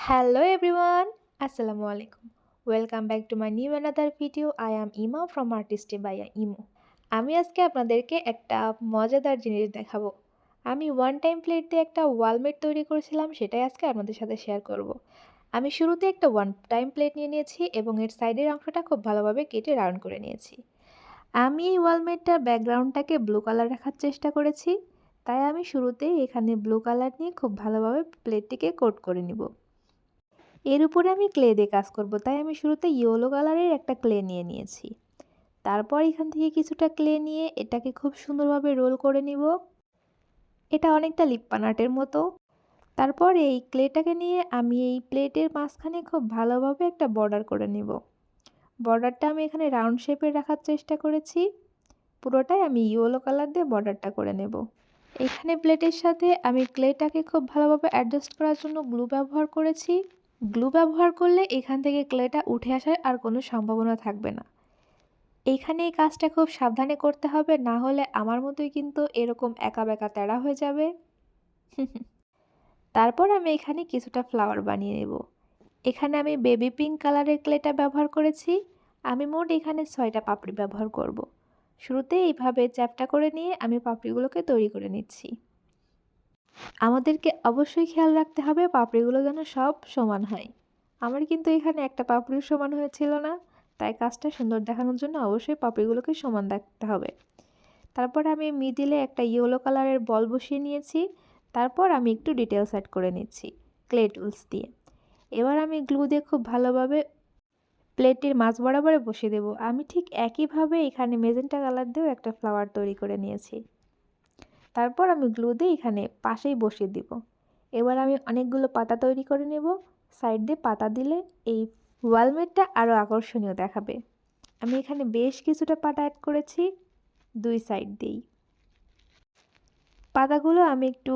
Hello everyone, Assalamu alaikum. Welcome back to my new another video. I am Ima from Artist by Imo. আমি আজকে আপনাদেরকে একটা মজাদার জিনিস দেখাবো আমি ওয়ান টাইম প্লেট দিয়ে একটা ওয়ালমেট তৈরি করেছিলাম সেটাই আজকে আপনাদের সাথে শেয়ার করব। আমি শুরুতে একটা ওয়ান টাইম প্লেট নিয়ে নিয়েছি এবং এর সাইডের অংশটা খুব ভালোভাবে কেটে রাউন্ড করে নিয়েছি আমি এই ওয়ালমেটটার ব্যাকগ্রাউন্ডটাকে ব্লু কালার রাখার চেষ্টা করেছি তাই আমি শুরুতেই এখানে ব্লু কালার নিয়ে খুব ভালোভাবে প্লেটটিকে কোট করে নিব এর উপরে আমি ক্লে দিয়ে কাজ করব, তাই আমি শুরুতে ইয়েলো কালারের একটা ক্লে নিয়ে নিয়েছি। তারপর এখান থেকে কিছুটা ক্লে নিয়ে এটাকে খুব সুন্দরভাবে রোল করে নিব। এটা অনেকটা লিপ্পান আর্টের মতো। তারপর এই ক্লেটাকে নিয়ে আমি এই প্লেটের মাঝখানে খুব ভালোভাবে একটা বর্ডার করে নিব। বর্ডারটা আমি এখানে রাউন্ড শেপের রাখার চেষ্টা করেছি। পুরোটাই আমি ইয়েলো কালার দিয়ে বর্ডারটা করে নেব। এখানে প্লেটের সাথে আমি ক্লেটাকে খুব ভালোভাবে অ্যাডজাস্ট করার জন্য গ্লু ব্যবহার করেছি। গ্লু ব্যবহার করলে এখান থেকে ক্লেটা উঠে আসার আর কোনো সম্ভাবনা থাকবে না। এইখানে এই কাজটা খুব সাবধানে করতে হবে, না হলে আমার মতোই কিন্তু এরকম একা বেঁকা তেড়া হয়ে যাবে। তারপর আমি এখানে কিছুটা ফ্লাওয়ার বানিয়ে নেব। এখানে আমি বেবি পিঙ্ক কালারের ক্লেটা ব্যবহার করেছি। আমি মোট এখানে ছয়টা পাপড়ি ব্যবহার করব। শুরুতে এইভাবে চ্যাপটা করে নিয়ে আমি পাপড়িগুলোকে তৈরি করে নিচ্ছি। আমাদেরকে অবশ্যই খেয়াল রাখতে হবে, পাপড়িগুলো যেন সব সমান হয়। আমার কিন্তু এখানে একটা পাপড়ির সমান হয়েছিল না, তাই কাজটা সুন্দর দেখানোর জন্য অবশ্যই পাপড়িগুলোকে সমান দেখতে হবে। তারপর আমি মিডিলে একটা ইয়েলো কালারের বল বসিয়ে নিয়েছি, তারপর আমি একটু ডিটেলস অ্যাড করে নিচ্ছি, ক্লে টুলস দিয়ে। এবার আমি গ্লু দিয়ে খুব ভালোভাবে প্লেটটির মাছ বরাবরে বসিয়ে দেব। আমি ঠিক একইভাবে এখানে মেজেন্টা কালার দিয়েও একটা ফ্লাওয়ার তৈরি করে নিয়েছি। তারপর আমি গ্লু দিয়ে এখানে পাশেই বসিয়ে দিব। এবার আমি অনেকগুলো পাতা তৈরি করে নেব। সাইড দিয়ে পাতা দিলে এই ওয়ালমেটটা আরও আকর্ষণীয় দেখাবে। আমি এখানে বেশ কিছুটা পাতা অ্যাড করেছি দুই সাইড দিয়েই। পাতাগুলো আমি একটু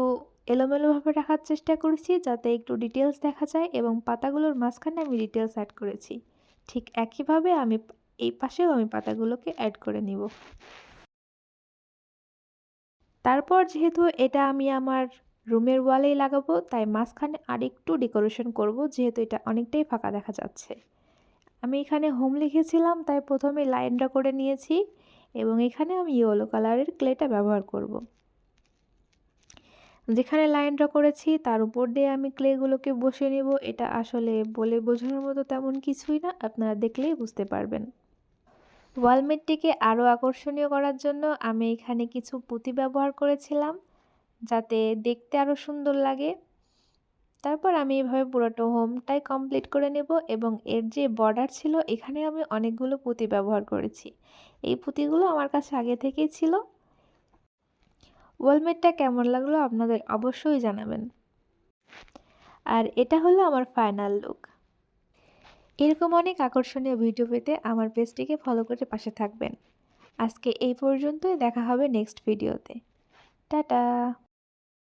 এলোমেলোভাবে রাখার চেষ্টা করেছি যাতে একটু ডিটেলস দেখা যায় এবং পাতাগুলোর মাঝখানে আমি ডিটেলস অ্যাড করেছি। ঠিক একইভাবে আমি এই পাশেও আমি পাতাগুলোকে অ্যাড করে নিব। তারপর যেহেতু এটা আমি আমার রুমের ওয়ালেই লাগাবো, তাই মাঝখানে আরেকটু ডেকোরেশন করব, যেহেতু এটা অনেকটাই ফাঁকা দেখা যাচ্ছে। আমি এখানে হোম লিখেছিলাম, তাই প্রথমে লাইনটা করে নিয়েছি এবং এখানে আমি ইয়েলো কালারের ক্লেটা ব্যবহার করব। যেখানে লাইন ড্র করেছি, তার উপর দিয়ে আমি ক্লেগুলোকে বসিয়ে নেব। এটা আসলে বলে বোঝানোর মতো তেমন কিছুই না, আপনারা দেখলেই বুঝতে পারবেন। ওয়ালমেটটিকে আরও আকর্ষণীয় করার জন্য আমি এখানে কিছু পুঁতি ব্যবহার করেছিলাম, যাতে দেখতে আরও সুন্দর লাগে। তারপর আমি এভাবে পুরোটা হোমটাই কমপ্লিট করে নেব এবং এর যে বর্ডার ছিল, এখানে আমি অনেকগুলো পুঁতি ব্যবহার করেছি। এই পুঁতিগুলো আমার কাছে আগে থেকেই ছিল। ওয়ালমেটটা কেমন লাগল আপনাদের অবশ্যই জানাবেন। আর এটা হলো আমার ফাইনাল লুক। এরকম অনেক আকর্ষণীয় ভিডিও পেতে আমার পেজটিকে ফলো করে পাশে থাকবেন। আজকে এই পর্যন্তই, দেখা হবে নেক্সট ভিডিওতে টাটা!